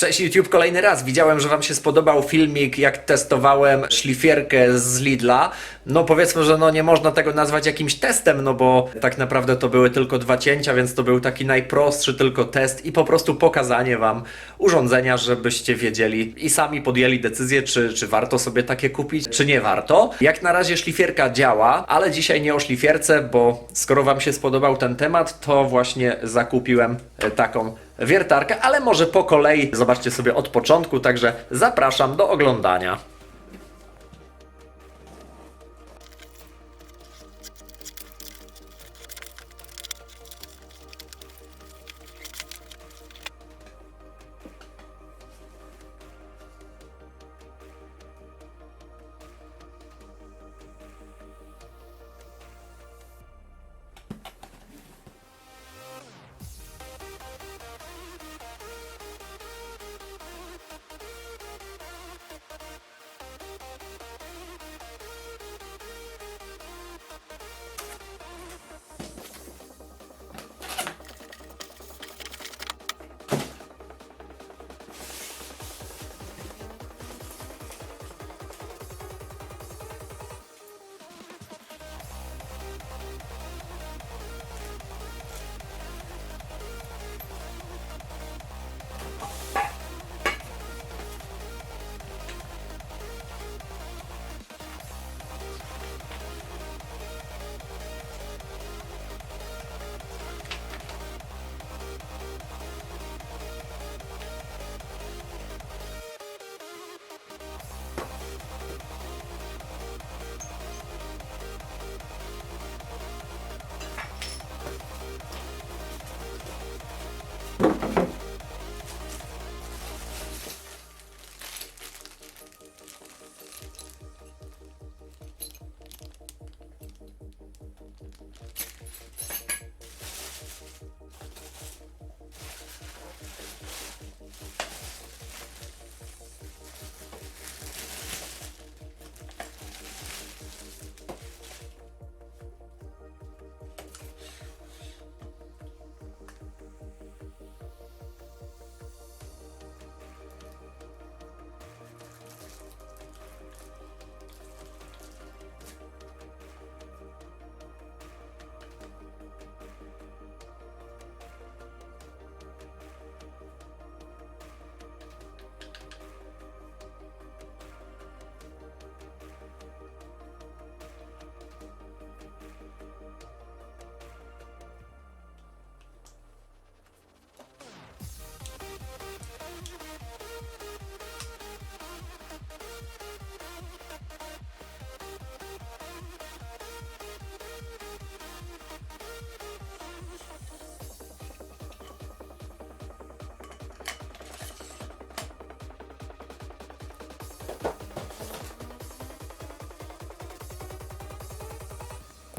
Cześć YouTube, kolejny raz. Widziałem, że Wam się spodobał filmik, jak testowałem szlifierkę z Lidla. No powiedzmy, że no nie można tego nazwać jakimś testem, no bo tak naprawdę to były tylko dwa cięcia, więc to był taki najprostszy tylko test i po prostu pokazanie Wam urządzenia, żebyście wiedzieli i sami podjęli decyzję, czy, czy warto sobie takie kupić, czy nie warto. Jak na razie szlifierka działa, ale dzisiaj nie o szlifierce, bo skoro Wam się spodobał ten temat, to właśnie zakupiłem e, taką wiertarkę, ale może po kolei zobaczcie sobie od początku, także zapraszam do oglądania.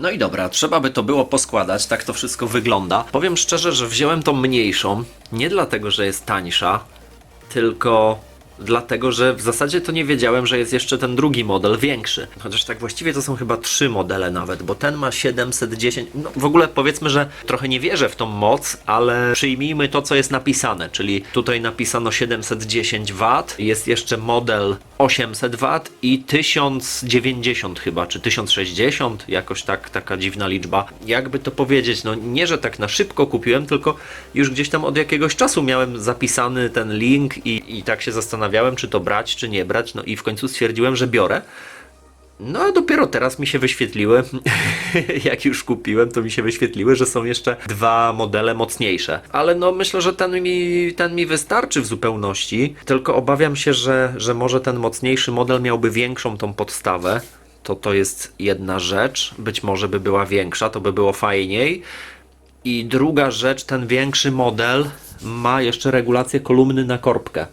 No i dobra, trzeba by to było poskładać, tak to wszystko wygląda. Powiem szczerze, że wziąłem tą mniejszą, nie dlatego, że jest tańsza, tylko dlatego, że w zasadzie to nie wiedziałem, że jest jeszcze ten drugi model większy. Chociaż tak właściwie to są chyba trzy modele nawet, bo ten ma 710. No w ogóle powiedzmy, że trochę nie wierzę w tą moc, ale przyjmijmy to, co jest napisane, czyli tutaj napisano 710 W, jest jeszcze model 800 W i 1090 chyba, czy 1060, jakoś tak, taka dziwna liczba. Jakby to powiedzieć, no nie, że tak na szybko kupiłem, tylko już gdzieś tam od jakiegoś czasu miałem zapisany ten link i, i tak się zastanawiałem, czy to brać, czy nie brać, no i w końcu stwierdziłem, że biorę. No a dopiero teraz mi się wyświetliły, jak już kupiłem, to mi się wyświetliły, że są jeszcze dwa modele mocniejsze. Ale no myślę, że ten mi, ten mi wystarczy w zupełności, tylko obawiam się, że, że może ten mocniejszy model miałby większą tą podstawę. To to jest jedna rzecz, być może by była większa, to by było fajniej. I druga rzecz, ten większy model ma jeszcze regulację kolumny na korbkę.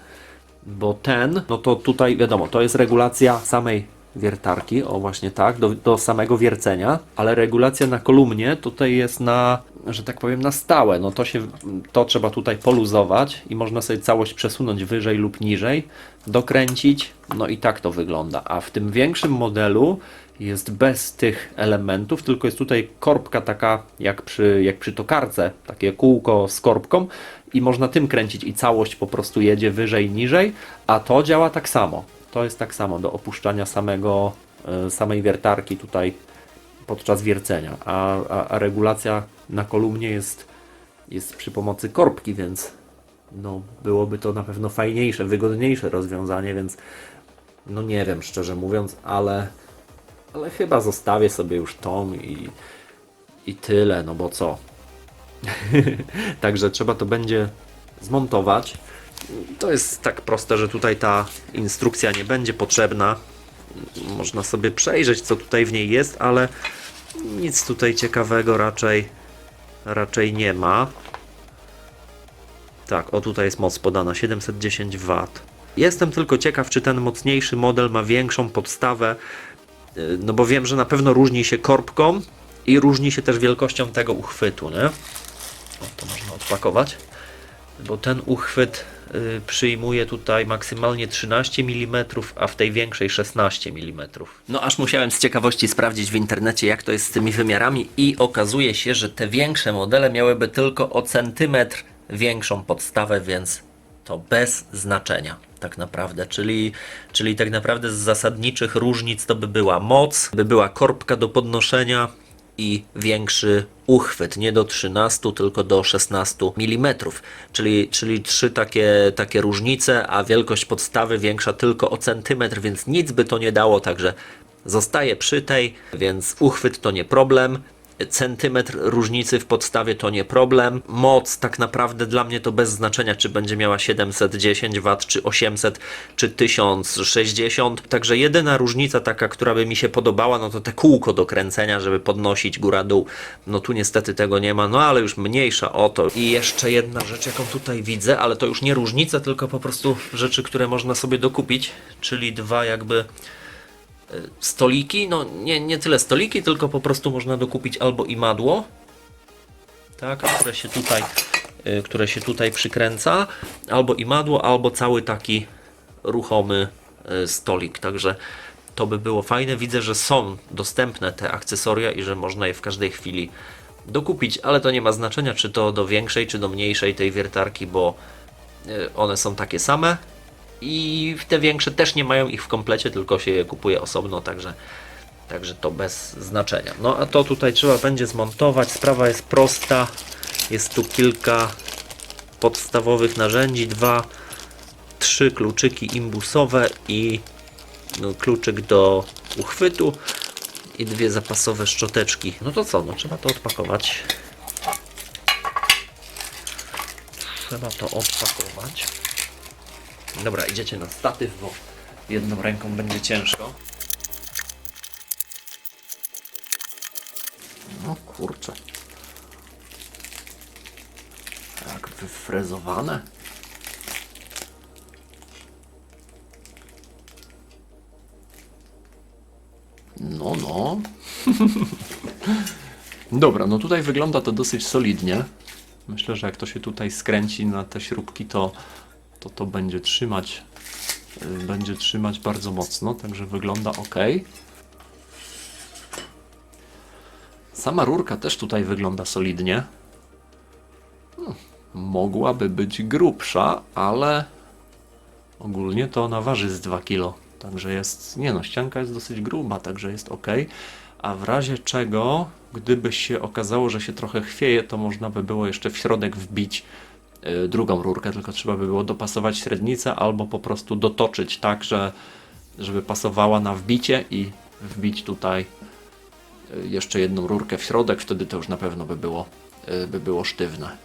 Bo ten, no to tutaj wiadomo, to jest regulacja samej wiertarki, o właśnie tak, do, do samego wiercenia, ale regulacja na kolumnie tutaj jest na, że tak powiem, na stałe. No to się, to trzeba tutaj poluzować i można sobie całość przesunąć wyżej lub niżej, dokręcić, no i tak to wygląda. A w tym większym modelu jest bez tych elementów, tylko jest tutaj korbka taka jak przy, jak przy tokarce, takie kółko z korbką i można tym kręcić i całość po prostu jedzie wyżej, niżej, a to działa tak samo. To jest tak samo do opuszczania samego, e, samej wiertarki tutaj podczas wiercenia, a, a, a regulacja na kolumnie jest, jest przy pomocy korbki, więc no, byłoby to na pewno fajniejsze, wygodniejsze rozwiązanie, więc no nie wiem, szczerze mówiąc, ale, ale chyba zostawię sobie już tą i, i tyle, no bo co. Także trzeba to będzie zmontować. To jest tak proste, że tutaj ta instrukcja nie będzie potrzebna. Można sobie przejrzeć, co tutaj w niej jest, ale nic tutaj ciekawego raczej, raczej nie ma. Tak, o tutaj jest moc podana 710 W. Jestem tylko ciekaw, czy ten mocniejszy model ma większą podstawę, yy, no bo wiem, że na pewno różni się korbką i różni się też wielkością tego uchwytu, nie? O, to można odpakować, bo ten uchwyt yy, przyjmuje tutaj maksymalnie 13 mm, a w tej większej 16 mm. No aż musiałem z ciekawości sprawdzić w internecie, jak to jest z tymi wymiarami i okazuje się, że te większe modele miałyby tylko o centymetr większą podstawę, więc to bez znaczenia tak naprawdę, czyli, czyli tak naprawdę z zasadniczych różnic to by była moc, by była korbka do podnoszenia i większy uchwyt, nie do 13, tylko do 16 mm, czyli, czyli trzy takie, takie różnice, a wielkość podstawy większa tylko o centymetr, więc nic by to nie dało, także zostaje przy tej, więc uchwyt to nie problem, centymetr różnicy w podstawie to nie problem. Moc tak naprawdę dla mnie to bez znaczenia, czy będzie miała 710 W, czy 800, czy 1060. Także jedyna różnica taka, która by mi się podobała, no to te kółko do kręcenia, żeby podnosić góra-dół. No tu niestety tego nie ma, no ale już mniejsza o to. I jeszcze jedna rzecz, jaką tutaj widzę, ale to już nie różnica, tylko po prostu rzeczy, które można sobie dokupić, czyli dwa jakby stoliki, no nie, nie tyle stoliki, tylko po prostu można dokupić albo imadło, tak, które się tutaj, y, które się tutaj przykręca, albo imadło, albo cały taki ruchomy y, stolik, także to by było fajne. Widzę, że są dostępne te akcesoria i że można je w każdej chwili dokupić, ale to nie ma znaczenia, czy to do większej, czy do mniejszej tej wiertarki, bo one są takie same i te większe też nie mają ich w komplecie, tylko się je kupuje osobno, także, także to bez znaczenia. No a to tutaj trzeba będzie zmontować. Sprawa jest prosta. Jest tu kilka podstawowych narzędzi, dwa, trzy kluczyki imbusowe i no, kluczyk do uchwytu i dwie zapasowe szczoteczki. No to co, no trzeba to odpakować. Trzeba to odpakować. Dobra, idziecie na statyw, bo jedną ręką będzie ciężko. No kurczę. Tak wyfrezowane. No, no. Dobra, no tutaj wygląda to dosyć solidnie. Myślę, że jak to się tutaj skręci na te śrubki, to to to będzie trzymać y, będzie trzymać bardzo mocno, także wygląda ok. Sama rurka też tutaj wygląda solidnie. Hmm, mogłaby być grubsza, ale ogólnie to ona waży z 2 kg. Także jest, nie no, ścianka jest dosyć gruba, także jest ok. A w razie czego, gdyby się okazało, że się trochę chwieje, to można by było jeszcze w środek wbić drugą rurkę, tylko trzeba by było dopasować średnicę albo po prostu dotoczyć tak, że, żeby pasowała na wbicie i wbić tutaj y, jeszcze jedną rurkę w środek, wtedy to już na pewno by było, y, by było sztywne.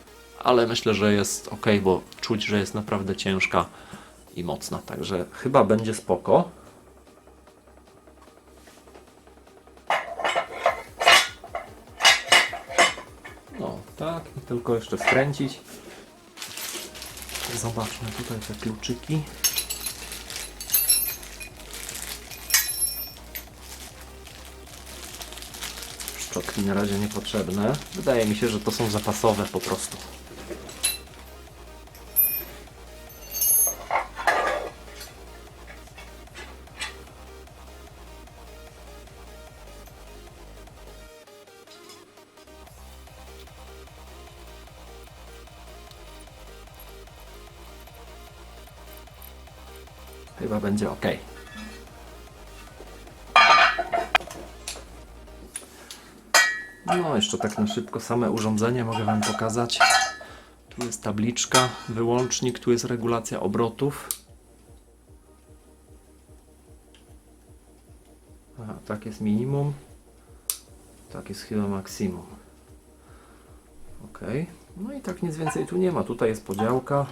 Ale myślę, że jest ok, bo czuć, że jest naprawdę ciężka i mocna, także chyba będzie spoko. No, tak, tylko jeszcze skręcić. Zobaczmy tutaj te kluczyki. Szczotki na razie niepotrzebne. Wydaje mi się, że to są zapasowe po prostu. Będzie ok. No, jeszcze tak na szybko same urządzenie mogę Wam pokazać. Tu jest tabliczka, wyłącznik, tu jest regulacja obrotów. Aha, tak jest minimum, tak jest chyba maksimum. Ok, no i tak nic więcej tu nie ma. Tutaj jest podziałka.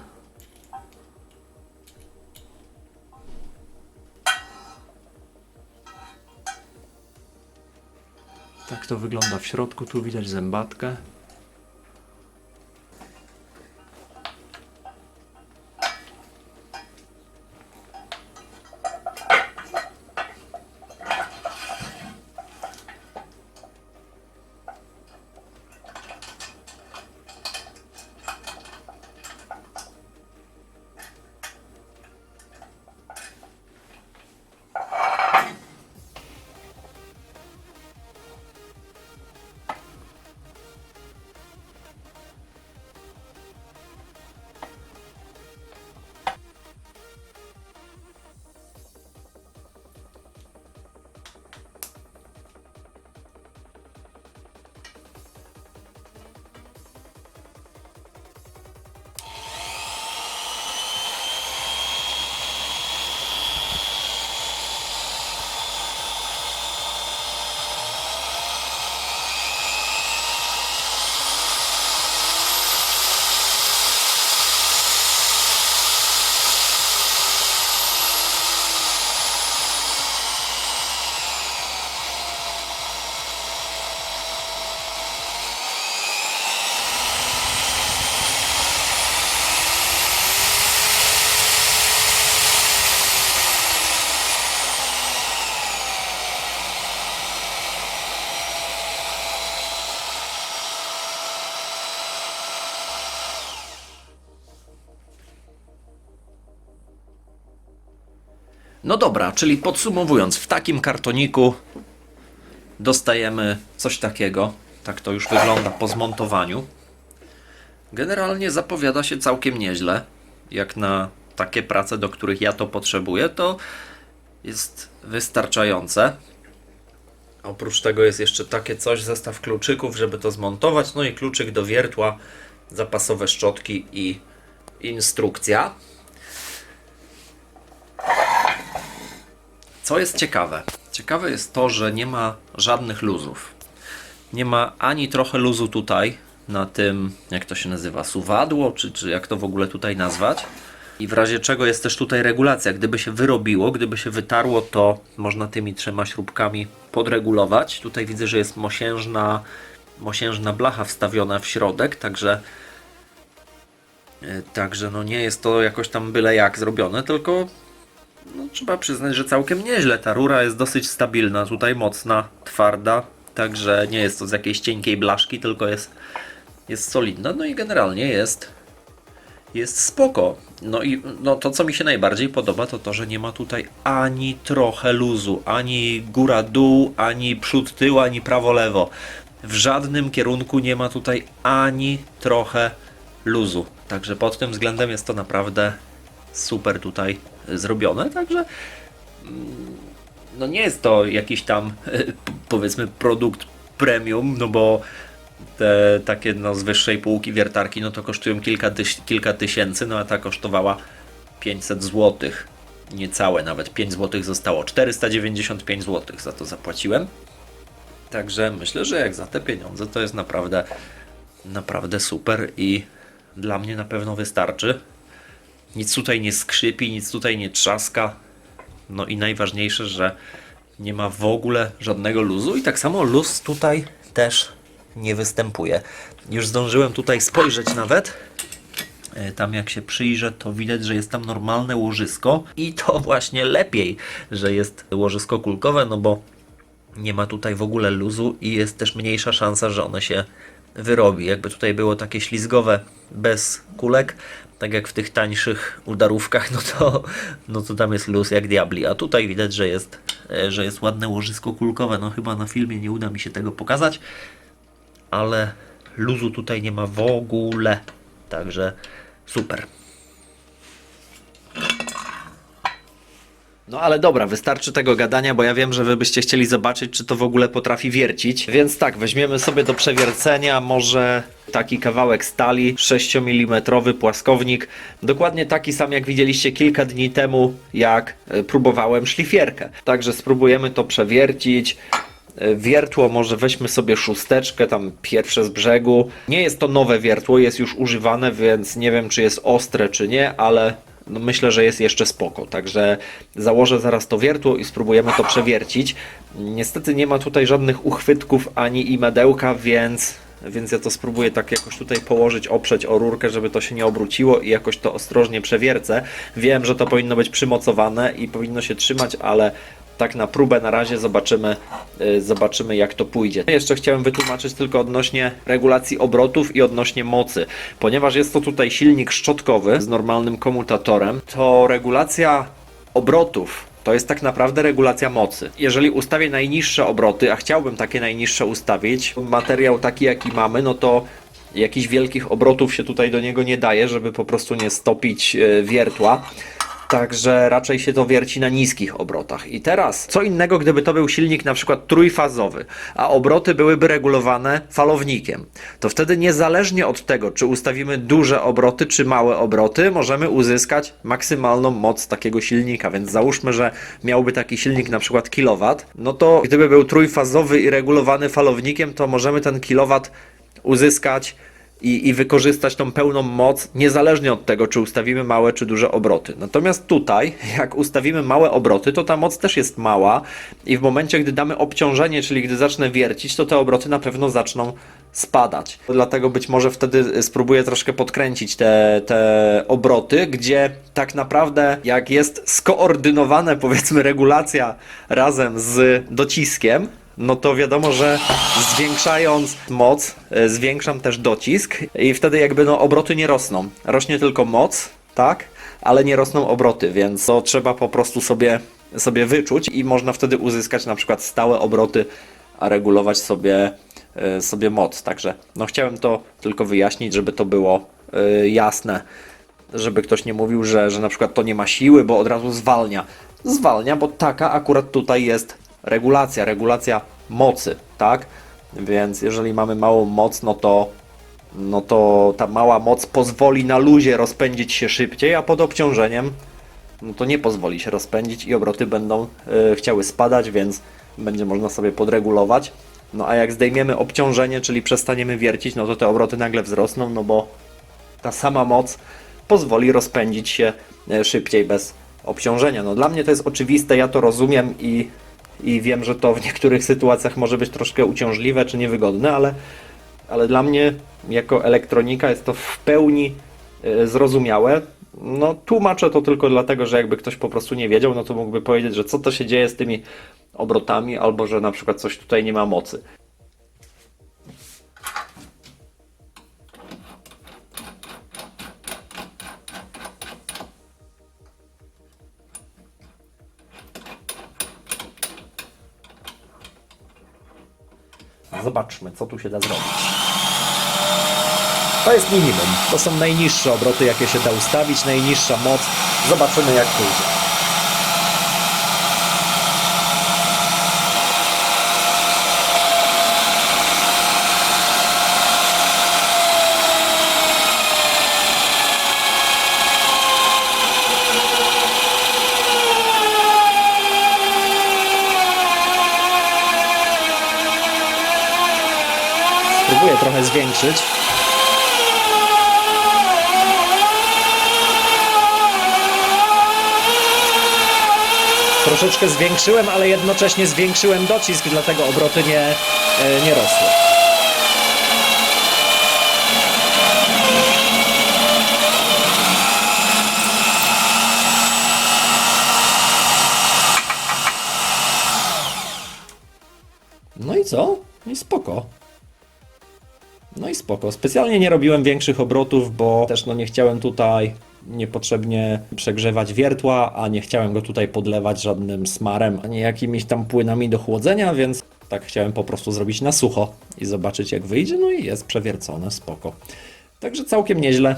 To wygląda w środku. Tu widać zębatkę. No dobra, czyli podsumowując, w takim kartoniku dostajemy coś takiego. Tak to już wygląda po zmontowaniu. Generalnie zapowiada się całkiem nieźle. Jak na takie prace, do których ja to potrzebuję, to jest wystarczające. Oprócz tego jest jeszcze takie coś, zestaw kluczyków, żeby to zmontować. No i kluczyk do wiertła, zapasowe szczotki i instrukcja. Co jest ciekawe? Ciekawe jest to, że nie ma żadnych luzów. Nie ma ani trochę luzu tutaj, na tym, jak to się nazywa, suwadło, czy, czy jak to w ogóle tutaj nazwać. I w razie czego jest też tutaj regulacja. Gdyby się wyrobiło, gdyby się wytarło, to można tymi trzema śrubkami podregulować. Tutaj widzę, że jest mosiężna, mosiężna blacha wstawiona w środek, także e, Także no nie jest to jakoś tam byle jak zrobione, tylko no, trzeba przyznać, że całkiem nieźle. Ta rura jest dosyć stabilna, tutaj mocna, twarda, także nie jest to z jakiejś cienkiej blaszki, tylko jest, jest solidna. No i generalnie jest, jest spoko. No i no, to, co mi się najbardziej podoba, to to, że nie ma tutaj ani trochę luzu, ani góra-dół, ani przód-tył, ani prawo-lewo. W żadnym kierunku nie ma tutaj ani trochę luzu. Także pod tym względem jest to naprawdę super tutaj zrobione, także mm, no nie jest to jakiś tam powiedzmy produkt premium, no bo te takie no, z wyższej półki wiertarki no to kosztują kilka, tyś, kilka tysięcy, no a ta kosztowała 500 zł. Niecałe nawet 5 zł zostało. 495 zł za to zapłaciłem. Także myślę, że jak za te pieniądze to jest naprawdę naprawdę super i dla mnie na pewno wystarczy. Nic tutaj nie skrzypi, nic tutaj nie trzaska. No i najważniejsze, że nie ma w ogóle żadnego luzu i tak samo luz tutaj też nie występuje. Już zdążyłem tutaj spojrzeć nawet. E, Tam jak się przyjrzę, to widać, że jest tam normalne łożysko i to właśnie lepiej, że jest łożysko kulkowe, no bo nie ma tutaj w ogóle luzu i jest też mniejsza szansa, że one się wyrobi. Jakby tutaj było takie ślizgowe bez kulek, tak jak w tych tańszych udarówkach, no to, no to tam jest luz jak diabli. A tutaj widać, że jest, e, że jest ładne łożysko kulkowe. No chyba na filmie nie uda mi się tego pokazać, ale luzu tutaj nie ma w ogóle. Także super. No ale dobra, wystarczy tego gadania, bo ja wiem, że wy byście chcieli zobaczyć, czy to w ogóle potrafi wiercić. Więc tak, weźmiemy sobie do przewiercenia może taki kawałek stali, 6 mm płaskownik. Dokładnie taki sam, jak widzieliście kilka dni temu, jak e, próbowałem szlifierkę. Także spróbujemy to przewiercić. E, Wiertło może weźmy sobie szósteczkę, tam pierwsze z brzegu. Nie jest to nowe wiertło, jest już używane, więc nie wiem czy jest ostre czy nie, ale no myślę, że jest jeszcze spoko. Także założę zaraz to wiertło i spróbujemy to przewiercić. Niestety nie ma tutaj żadnych uchwytków ani imedełka, więc, więc ja to spróbuję tak jakoś tutaj położyć, oprzeć o rurkę, żeby to się nie obróciło i jakoś to ostrożnie przewiercę. Wiem, że to powinno być przymocowane i powinno się trzymać, ale tak na próbę na razie zobaczymy, y, zobaczymy jak to pójdzie. Jeszcze chciałem wytłumaczyć tylko odnośnie regulacji obrotów i odnośnie mocy. Ponieważ jest to tutaj silnik szczotkowy z normalnym komutatorem, to regulacja obrotów to jest tak naprawdę regulacja mocy. Jeżeli ustawię najniższe obroty, a chciałbym takie najniższe ustawić, materiał taki jaki mamy, no to jakichś wielkich obrotów się tutaj do niego nie daje, żeby po prostu nie stopić e, wiertła. Także raczej się to wierci na niskich obrotach. I teraz, co innego, gdyby to był silnik na przykład trójfazowy, a obroty byłyby regulowane falownikiem, to wtedy niezależnie od tego, czy ustawimy duże obroty, czy małe obroty, możemy uzyskać maksymalną moc takiego silnika. Więc załóżmy, że miałby taki silnik na przykład kilowat, no to gdyby był trójfazowy i regulowany falownikiem, to możemy ten kilowat uzyskać i, i wykorzystać tą pełną moc, niezależnie od tego, czy ustawimy małe czy duże obroty. Natomiast tutaj, jak ustawimy małe obroty, to ta moc też jest mała i w momencie, gdy damy obciążenie, czyli gdy zacznę wiercić, to te obroty na pewno zaczną spadać. Dlatego być może wtedy spróbuję troszkę podkręcić te, te obroty, gdzie tak naprawdę jak jest skoordynowane powiedzmy regulacja razem z dociskiem, no to wiadomo, że zwiększając moc, e, zwiększam też docisk i wtedy jakby no obroty nie rosną. Rośnie tylko moc, tak? Ale nie rosną obroty, więc to trzeba po prostu sobie, sobie wyczuć i można wtedy uzyskać na przykład stałe obroty, a regulować sobie, e, sobie moc. Także no chciałem to tylko wyjaśnić, żeby to było e, jasne żeby ktoś nie mówił, że, że na przykład to nie ma siły, bo od razu zwalnia. Zwalnia, bo taka akurat tutaj jest regulacja, regulacja mocy, tak? Więc jeżeli mamy małą moc, no to, no to ta mała moc pozwoli na luzie rozpędzić się szybciej, a pod obciążeniem no to nie pozwoli się rozpędzić i obroty będą y, chciały spadać, więc będzie można sobie podregulować. No a jak zdejmiemy obciążenie, czyli przestaniemy wiercić, no to te obroty nagle wzrosną, no bo ta sama moc pozwoli rozpędzić się e, szybciej bez obciążenia. No dla mnie to jest oczywiste, ja to rozumiem i, i wiem, że to w niektórych sytuacjach może być troszkę uciążliwe czy niewygodne, ale, ale dla mnie jako elektronika jest to w pełni e, zrozumiałe. No tłumaczę to tylko dlatego, że jakby ktoś po prostu nie wiedział, no to mógłby powiedzieć, że co to się dzieje z tymi obrotami, albo że na przykład coś tutaj nie ma mocy. Zobaczmy, co tu się da zrobić. To jest minimum. To są najniższe obroty, jakie się da ustawić, najniższa moc. Zobaczymy, jak pójdzie. Spróbuję trochę zwiększyć. Troszeczkę zwiększyłem, ale jednocześnie zwiększyłem docisk, dlatego obroty nie, e, nie rosły. No i co? I spoko. No i spoko. Specjalnie nie robiłem większych obrotów, bo też no nie chciałem tutaj niepotrzebnie przegrzewać wiertła, a nie chciałem go tutaj podlewać żadnym smarem, ani jakimiś tam płynami do chłodzenia, więc tak chciałem po prostu zrobić na sucho i zobaczyć jak wyjdzie, no i jest przewiercone, spoko. Także całkiem nieźle,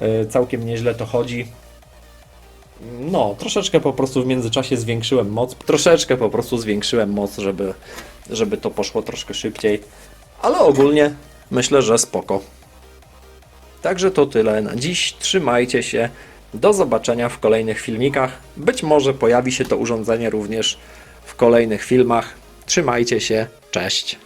yy, całkiem nieźle to chodzi. No, troszeczkę po prostu w międzyczasie zwiększyłem moc. Troszeczkę po prostu zwiększyłem moc, żeby, żeby to poszło troszkę szybciej. Ale ogólnie myślę, że spoko. Także to tyle na dziś. Trzymajcie się. Do zobaczenia w kolejnych filmikach. Być może pojawi się to urządzenie również w kolejnych filmach. Trzymajcie się. Cześć.